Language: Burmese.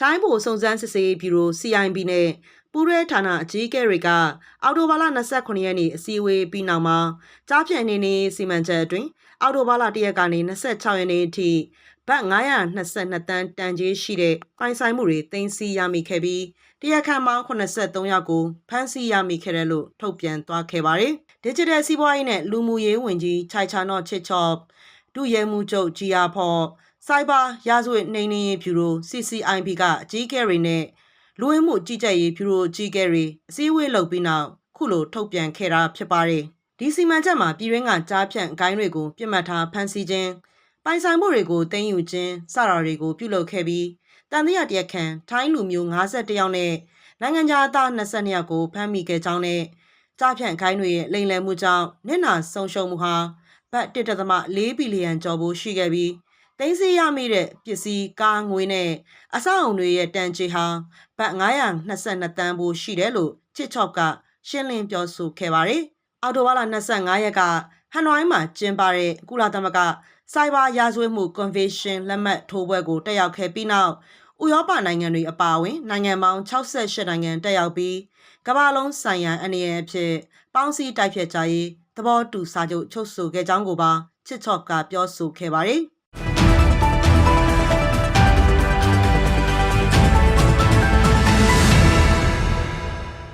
ထိုင်းဗိုလ်စုံစမ်းစစ်ဆေးရေးဗျူရို CIB နဲ့ပူးရဲဌာနအကြီးအကဲတွေကအော်တိုဘာလ29ရက်နေ့အစည်းအဝေးပြီးနောက်မှာကြားဖြန့်နေနေစီမံချက်အတွင်းအော်တိုဘာလ1ရက်ကနေ26ရက်နေ့အထိဘတ်922တန်းတန်ကြေးရှိတဲ့ပိုင်ဆိုင်မှုတွေတင်စီရမိခဲ့ပြီးတရားခံပေါင်း83ယောက်ကိုဖမ်းဆီးရမိခဲ့တယ်လို့ထုတ်ပြန်သွားခဲ့ပါတယ်။ Digital စီးပွားရေးနဲ့လူမှုရေးဝန်ကြီးခြိုက်ချာနော့ချစ်ချော့ဒုရဲမှုချုပ်ဂျီယာဖော် စိုက်ဘာရာဇဝတ်နှိမ်နင်းရေးဗျူရို CCIB ကအကြီးအကဲတွေနဲ့လူဝင်မှုကြီးကြပ်ရေးဗျူရိုအကြီးအကဲတွေအစည်းအဝေးလုပ်ပြီးနောက်ခုလိုထုတ်ပြန်ခဲ့တာဖြစ်ပါတယ်။ဒီစီမံချက်မှာပြည်ရင်းကကြားဖြန့်ဂိုင်းတွေကိုပြစ်မှတ်ထားဖမ်းဆီးခြင်းပိုင်ဆိုင်မှုတွေကိုတင်ယူခြင်းစတာတွေကိုပြုလုပ်ခဲ့ပြီးတန်တရားတရက်ခံထိုင်းလူမျိုး51ယောက်နဲ့နိုင်ငံခြားသား22ယောက်ကိုဖမ်းမိခဲ့ကြောင်းနဲ့ကြားဖြန့်ဂိုင်းတွေရဲ့လိမ်လည်မှုကြောင့်နစ်နာဆုံးရှုံးမှုဟာဘတ်1.4ဘီလီယံကျော်ဖို့ရှိခဲ့ပြီး သိန်းစီရမိတဲ့ပစ္စည်းကားငွေနဲ့အဆောက်အုံတွေရဲ့တန်ကြေးဟာဘတ်922တန်းဖို့ရှိတယ်လို့ချစ်ချော့ကရှင်းလင်းပြောဆိုခဲ့ပါတယ်။အော်တိုဘာလ25ရက်ကဟန်နဝိုင်းမှာကျင်းပတဲ့ကုလသမဂ္ဂစိုက်ဘာရာဇဝတ်မှုကွန်ဗင်းရှင်းလက်မှတ်ထိုးပွဲကိုတက်ရောက်ခဲ့ပြီးနောက်ဥရောပနိုင်ငံတွေအပါအဝင်နိုင်ငံပေါင်း68နိုင်ငံတက်ရောက်ပြီးကမ္ဘာလုံးဆိုင်ရာအနေအဖြစ်ပေါင်းစည်းတိုက်ဖြတ်ကြရေးသဘောတူစာချုပ်ချုပ်ဆိုခဲ့ကြောင်းကိုပါချစ်ချော့ကပြောဆိုခဲ့ပါတယ်။